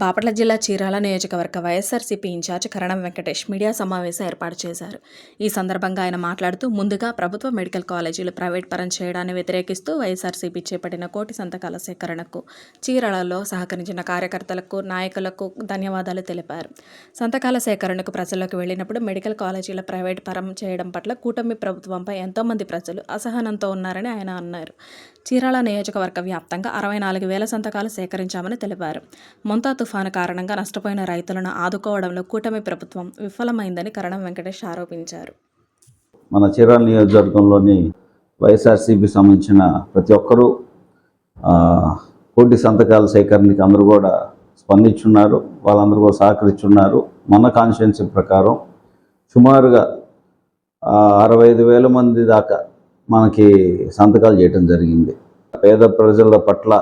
బాపట్ల జిల్లా చీరాల నియోజకవర్గ YSRCP in charge Karanam Venkatesh media సమావేశం ఏర్పాటు చేశారు. ఈ సందర్భంగా ఆయన మాట్లాడుతూ ముందుగా ప్రభుత్వ మెడికల్ కాలేజీలు ప్రైవేట్ పరం చేయడాన్ని వ్యతిరేకిస్తూ వైఎస్ఆర్సీపీ చేపట్టిన కోటి సంతకాల సేకరణకు చీరాలలో సహకరించిన కార్యకర్తలకు నాయకులకు ధన్యవాదాలు తెలిపారు. సంతకాల సేకరణకు ప్రజల్లోకి వెళ్ళినప్పుడు మెడికల్ కాలేజీల ప్రైవేట్ పరం చేయడం పట్ల కూటమి ప్రభుత్వంపై ఎంతోమంది ప్రజలు అసహనంతో ఉన్నారని ఆయన అన్నారు. చీరాల నియోజకవర్గ వ్యాప్తంగా అరవై నాలుగు వేల సంతకాలు సేకరించామని తెలిపారు. మొంతా తుఫాను కారణంగా నష్టపోయిన రైతులను ఆదుకోవడంలో కూటమి ప్రభుత్వం విఫలమైందని కరణం వెంకటేష్ ఆరోపించారు. మన చీరాల నియోజకవర్గంలోని వైఎస్ఆర్సీపీ సంబంధించిన ప్రతి ఒక్కరూ కోటి సంతకాల సేకరణకి అందరూ కూడా స్పందించున్నారు. వాళ్ళందరూ కూడా సహకరించున్నారు మన కాన్స్టిట్యున్సీ ప్రకారం సుమారుగా అరవై ఐదు వేల మంది దాకా మనకి సంతకాలు చేయడం జరిగింది. పేద ప్రజల పట్ల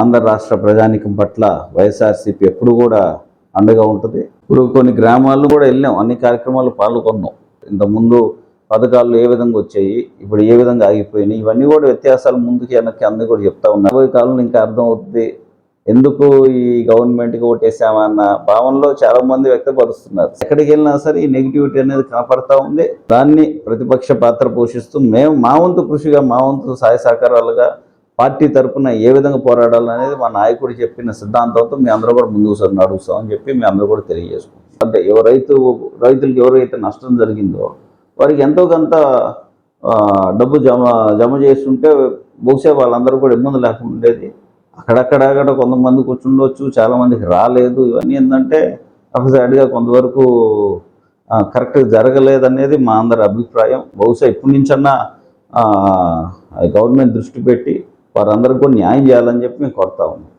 ఆంధ్ర రాష్ట్ర ప్రజానికం పట్ల వైఎస్ఆర్సీపీ ఎప్పుడు కూడా అండగా ఉంటుంది. ఇప్పుడు కొన్ని గ్రామాల్లో కూడా వెళ్ళాం అన్ని కార్యక్రమాలు పాల్గొన్నాం. ఇంతకుముందు పథకాలు ఏ విధంగా వచ్చాయి ఇప్పుడు ఏ విధంగా ఆగిపోయినాయి ఇవన్నీ కూడా వ్యత్యాసాలు ముందుకి వెనక్కి అందరూ కూడా చెప్తా ఉన్నారు రాబోయే కాలంలో ఇంకా అర్థం అవుతుంది ఎందుకు ఈ గవర్నమెంట్కి ఓటేసామన్న భావనలో చాలా మంది వ్యక్తపరుస్తున్నారు. ఎక్కడికి వెళ్ళినా సరే ఈ నెగిటివిటీ అనేది కనపడతా ఉంది. దాన్ని ప్రతిపక్ష పాత్ర పోషిస్తూ మేము మా వంతు కృషిగా మా వంతు సహాయ సహకారాలుగా పార్టీ తరపున ఏ విధంగా పోరాడాలనేది మా నాయకుడు చెప్పిన సిద్ధాంతంతో మీ అందరూ కూడా ముందుకు సార్ నడుస్తామని చెప్పి మీ అందరూ కూడా తెలియజేసుకుంటాం అంటే ఎవరు రైతు రైతులకు ఎవరైతే నష్టం జరిగిందో వారికి ఎంతో కొంత డబ్బు జమ జమ చేస్తుంటే బహుశా వాళ్ళందరూ కూడా ఇబ్బంది లేకుండా ఉండేది. అక్కడక్కడ అక్కడ కొంతమంది కూర్చుండొచ్చు చాలామందికి రాలేదు. ఇవన్నీ ఏంటంటే అఫ్సైడ్గా కొంతవరకు కరెక్ట్గా జరగలేదనేది మా అందరి అభిప్రాయం. బహుశా ఇప్పటి నుంచన్నా ఆ, గవర్నమెంట్ దృష్టి పెట్టి వారందరికీ కూడా న్యాయం చేయాలని చెప్పి మేము కోరుతా ఉన్నాం.